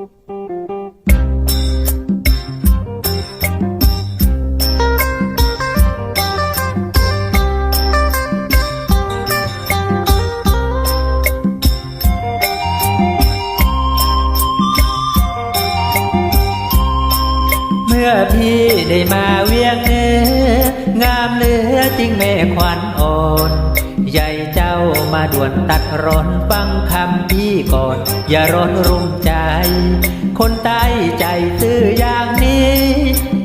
เมื่อพี่ได้มาเวียงเนื้องามเหลือจริงแม่ขวัญอ่อน ใหญ่เจ้ามาด่วนตัดร้อนฟังคำพี่ก่อน อย่าร้อนรุ่มใจ คนใต้ใจซื่ออย่างนี้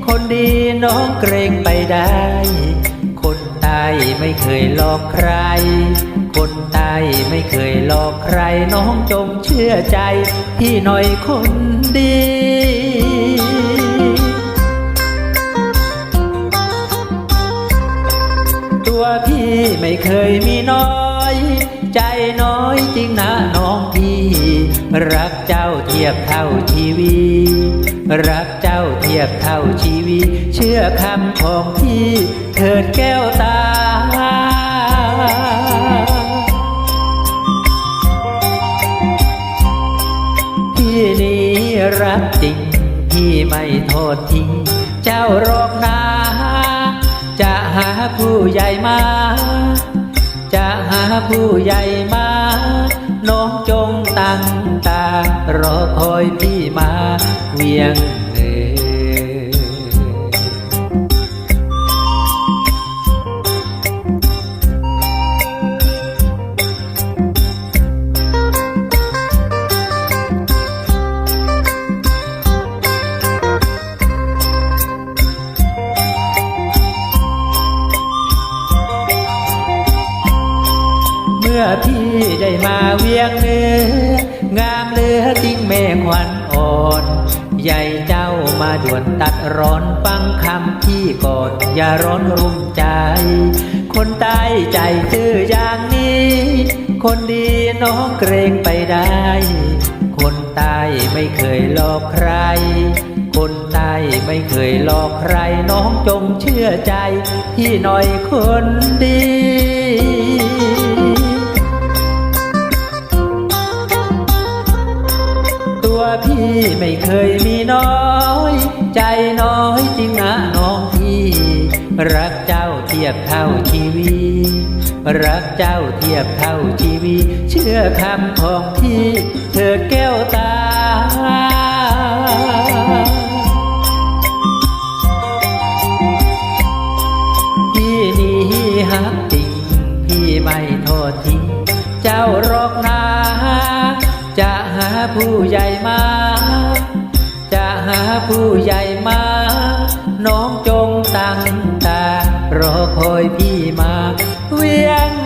คนดีน้องเกรงไปได้ คนใต้ไม่เคยหลอกใคร คนใต้ไม่เคยหลอกใครน้องจงเชื่อใจ พี่หน่อยคนดี ตัวพี่ไม่เคยมีน้อย ใจน้อยจริงนะน้องพี่ รักเจ้าเทียบเท่าชีวิตรักเจ้าเทียบเท่าชีวิตเชื่อคำของพี่เถิดแก้วตาพี่นี้รักจริง พี่ไม่โทษทิ้ง เจ้ารอกนา จะหาผู้ใหญ่มา จะหาผู้ใหญ่มา น้องจงตั้งตารอคอยพี่มาเวียงเพี่ได้มาเวียงเนื้องามเลือจริงแม่ขวัญอ่อน ใหญ่เจ้ามาด่วนตัดร้อนฟังคำพี่ก่อนอย่าร้อนรุ่มใจ คนใต้ใจซื่ออย่างนี้ คนดีน้องเกรงไปได้ คนใต้ไม่เคยหลอกใครคนใต้ไม่เคยหลอกใครน้องจงเชื่อใจ พี่หน่อยคนดี ยมีน้อย ใจน้อยจริงนะน้องพี่ รักเจ้าเทียบเท่าชีวิตรักเจ้าเทียบเท่าชีวิตเชื่อคำของพี่ เธอแก้วตาพี่นี้ฮักจริงพี่ไม่โทษทิ้งเจ้ารอกนาจะหาผู้ใหญ่มา ผู้ใหญ่มา น้องจงตั้งตารอคอยพี่มา เวียง